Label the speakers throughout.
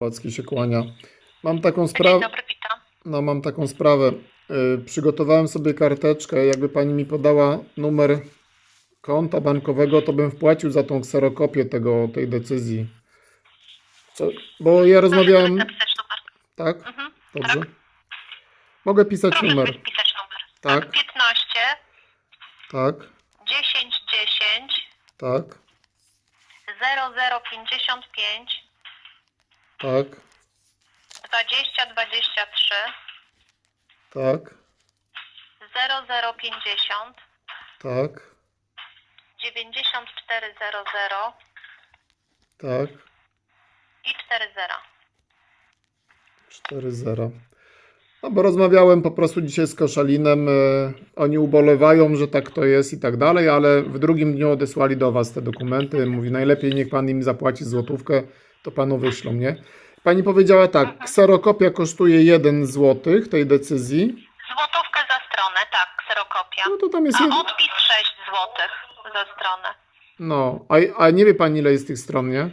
Speaker 1: Płacki się kłania. Mam taką
Speaker 2: Dzień
Speaker 1: sprawę.
Speaker 2: dobry, witam.
Speaker 1: No, mam taką sprawę. Y, Przygotowałem sobie karteczkę. Jakby pani mi podała numer konta bankowego, to bym wpłacił za tą kserokopię tego, tej decyzji. Co? Bo ja rozmawiałem.
Speaker 2: Napisać numer.
Speaker 1: Tak?
Speaker 2: Mhm.
Speaker 1: Dobrze. Mogę pisać
Speaker 2: Proszę
Speaker 1: numer.
Speaker 2: wpisać numer.
Speaker 1: Tak,
Speaker 2: 15
Speaker 1: tak,
Speaker 2: 10 10
Speaker 1: tak,
Speaker 2: 0055
Speaker 1: tak,
Speaker 2: 20 23
Speaker 1: tak,
Speaker 2: 0050
Speaker 1: tak,
Speaker 2: 9400
Speaker 1: tak.
Speaker 2: i 40.
Speaker 1: 4-0. No bo rozmawiałem po prostu dzisiaj z Koszalinem. e, Oni ubolewają, że tak to jest i tak dalej, ale w drugim dniu odesłali do Was te dokumenty. Mówi, najlepiej niech Pan im zapłaci złotówkę, to Panu wyślą, nie? Pani powiedziała tak, kserokopia kosztuje 1 zł tej decyzji.
Speaker 2: Złotówkę za stronę, tak, kserokopia.
Speaker 1: No to tam jest...
Speaker 2: A
Speaker 1: jed-
Speaker 2: odpis 6 złotych za stronę.
Speaker 1: No, a, a nie wie Pani ile jest tych stron, nie?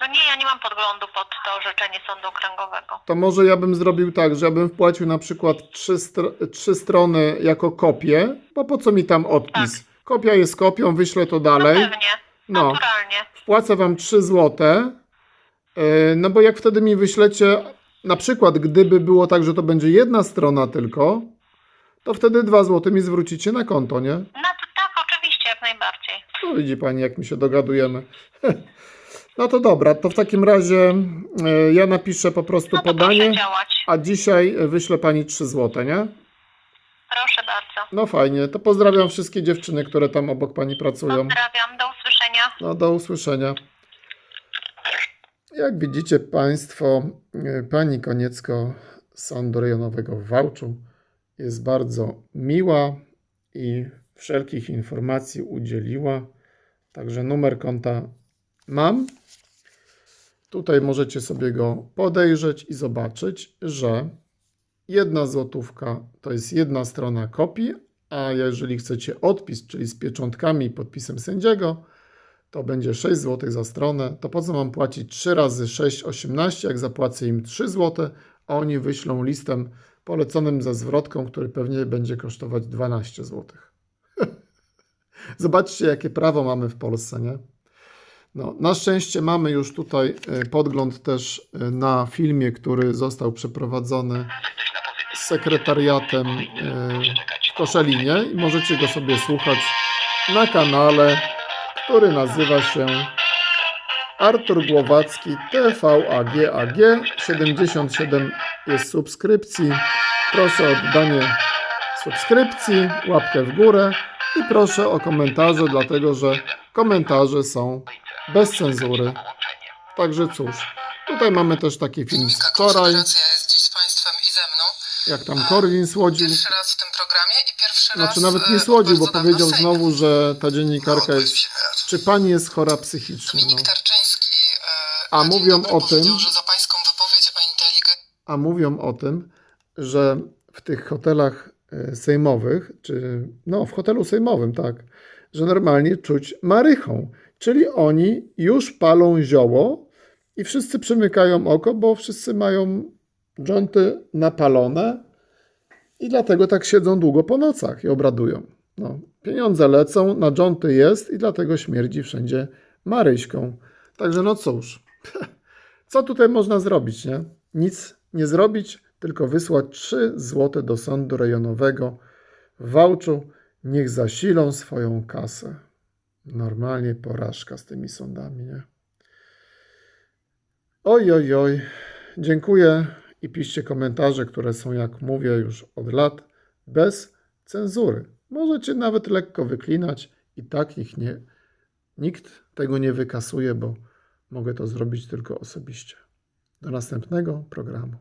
Speaker 2: No nie, ja nie mam podglądu pod to orzeczenie sądu okręgowego.
Speaker 1: To może ja bym zrobił tak, że ja bym wpłacił na przykład trzy, str- trzy strony jako kopię, bo po co mi tam odpis? Kopia jest kopią, wyślę to
Speaker 2: No
Speaker 1: dalej.
Speaker 2: pewnie,
Speaker 1: No,
Speaker 2: naturalnie.
Speaker 1: wpłacę wam 3 złote, yy, no bo jak wtedy mi wyślecie, na przykład gdyby było tak, że to będzie jedna strona tylko, to wtedy 2 złote mi zwrócicie na konto, nie?
Speaker 2: No to tak, oczywiście, jak najbardziej.
Speaker 1: No widzi pani, jak my się dogadujemy. No to dobra, to w takim razie yy, ja napiszę po prostu
Speaker 2: No
Speaker 1: podanie, a dzisiaj wyślę pani 3 złote, nie?
Speaker 2: Proszę bardzo.
Speaker 1: No fajnie, to pozdrawiam wszystkie dziewczyny, które tam obok pani pracują.
Speaker 2: Pozdrawiam, do.
Speaker 1: No, do usłyszenia. Jak widzicie Państwo, y, pani Koniecko z Sądu Rejonowego w Wałczu jest bardzo miła i wszelkich informacji udzieliła. Także numer konta mam. Tutaj możecie sobie go podejrzeć i zobaczyć, że jedna złotówka to jest jedna strona kopii, a jeżeli chcecie odpis, czyli z pieczątkami i podpisem sędziego, to będzie 6 zł za stronę. To po co mam płacić 3 razy 6, 18, jak zapłacę im 3 zł, a oni wyślą listem poleconym ze zwrotką, który pewnie będzie kosztować 12 zł. Zobaczcie, jakie prawo mamy w Polsce, nie? No, na szczęście mamy już tutaj e, podgląd też e, na filmie, który został przeprowadzony z sekretariatem e, w Koszalinie i możecie go sobie słuchać na kanale, który nazywa się Artur Głowacki TVAGAG 77 jest subskrypcji. Proszę o oddanie subskrypcji, łapkę w górę i proszę o komentarze, dlatego że komentarze są bez cenzury. Także cóż, tutaj mamy też taki film z wczoraj,
Speaker 3: Konfederacja jest dziś z Państwem i ze mną.
Speaker 1: Jak tam Korwin słodził.
Speaker 3: Pierwszy raz w tym programie i pierwszy
Speaker 1: Znaczy
Speaker 3: raz...
Speaker 1: nawet
Speaker 3: e,
Speaker 1: nie słodził, bo powiedział znowu, że ta dziennikarka
Speaker 3: No,
Speaker 1: jest... Czy pani jest chora psychicznie? No.
Speaker 3: E,
Speaker 1: A mówią o tym- A mówią o tym, że w tych hotelach e, sejmowych, czy no w hotelu sejmowym, tak, że normalnie czuć marychą. Czyli oni już palą zioło i wszyscy przymykają oko, bo wszyscy mają dżonty napalone i dlatego tak siedzą długo po nocach i obradują. No, pieniądze lecą, na dżonty jest i dlatego śmierdzi wszędzie maryśką. Także no cóż, co tutaj można zrobić, nie? Nic nie zrobić, tylko wysłać 3 złote do sądu rejonowego w Wałczu. Niech zasilą swoją kasę. Normalnie porażka z tymi sądami, nie? Oj, oj, oj. Dziękuję i piszcie komentarze, które są, jak mówię już od lat, bez cenzury. Możecie nawet lekko wyklinać i tak ich nie, nikt tego nie wykasuje, bo mogę to zrobić tylko osobiście. Do następnego programu.